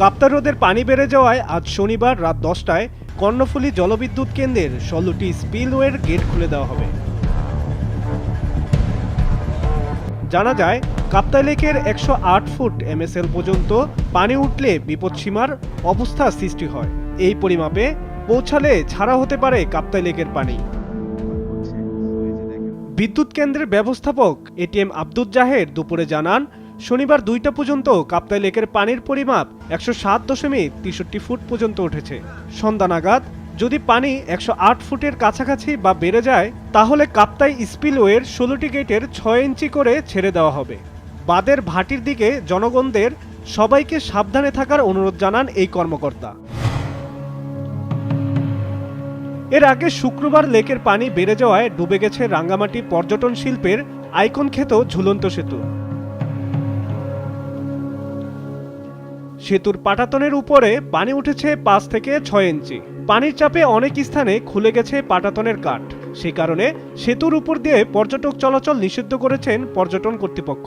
কাপ্তাই হ্রদের পানি বেড়ে যাওয়ায় আজ শনিবার রাত দশটায় কর্ণফুলী জলবিদ্যুৎ কেন্দ্রের ষোলোটি স্পিলওয়ের গেট খুলে দেওয়া হবে। জানা যায়, কাপ্তাই লেকের একশো আট ফুট এমএসএল পর্যন্ত পানি উঠলে বিপদসীমার অবস্থা সৃষ্টি হয়। এই পরিমাপে পৌঁছালে ছাড়া হতে পারে কাপ্তাই লেকের পানি। বিদ্যুৎ কেন্দ্রের ব্যবস্থাপক এটিএম আব্দুল জাহের দুপুরে জানান শনিবার দুইটা পর্যন্ত কাপ্তাই লেকের পানির পরিমাপ একশো সাত দশমিক তেষট্টি ফুট পর্যন্ত উঠেছে। সন্ধ্যা নাগাদ যদি পানি একশো আট ফুটের কাছাকাছি বা বেড়ে যায়, তাহলে কাপ্তাই স্পিলওয়ের ষোলোটি গেটের ছয় ইঞ্চি করে ছেড়ে দেওয়া হবে। বাদের ভাটির দিকে জনগণদের সবাইকে সাবধানে থাকার অনুরোধ জানান এই কর্মকর্তা। এর আগে শুক্রবার লেকের পানি বেড়ে যাওয়ায় ডুবে গেছে রাঙ্গামাটি পর্যটন শিল্পের আইকন খ্যাত ঝুলন্ত সেতু। সেতুর পাটাতনের উপরে পানি উঠেছে পাঁচ থেকে ছয় ইঞ্চি। পানির চাপে অনেক স্থানে খুলে গেছে পাটাতনের কাঠ। সে কারণে সেতুর উপর দিয়ে পর্যটক চলাচল নিষিদ্ধ করেছেন পর্যটন কর্তৃপক্ষ।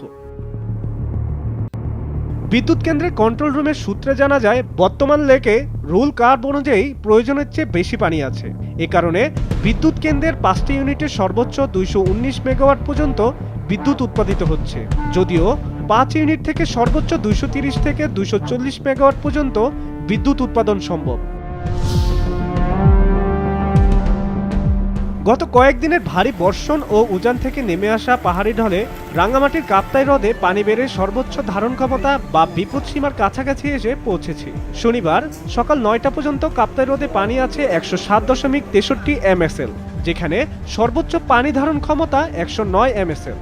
বিদ্যুৎ কেন্দ্রের কন্ট্রোল রুমের সূত্রে জানা যায়, বর্তমান লেকে রুল কার্ভ অনুযায়ী প্রয়োজনের চেয়ে বেশি পানি আছে। এ কারণে বিদ্যুৎ কেন্দ্রের পাঁচটি ইউনিটের সর্বোচ্চ দুইশো উনিশ মেগাওয়াট পর্যন্ত বিদ্যুৎ উৎপাদিত হচ্ছে। যদিও পাঁচ ইউনিট থেকে সর্বোচ্চ দুইশো থেকে দুইশো চল্লিশ মেগাওয়াট পর্যন্ত বিদ্যুৎ উৎপাদন সম্ভব। গত কয়েকদিনের ভারী বর্ষণ ও উজান থেকে নেমে আসা পাহাড়ি ঢলে রাঙ্গামাটির কাপ্তাই হ্রদে পানি বেড়ে সর্বোচ্চ ধারণ ক্ষমতা বা বিপদ সীমার কাছাকাছি এসে পৌঁছেছে। শনিবার সকাল নয়টা পর্যন্ত কাপ্তাই হ্রদে পানি আছে একশো সাত দশমিক তেষট্টি এমএসএল, যেখানে সর্বোচ্চ পানি ধারণ ক্ষমতা একশো নয় এমএসএল।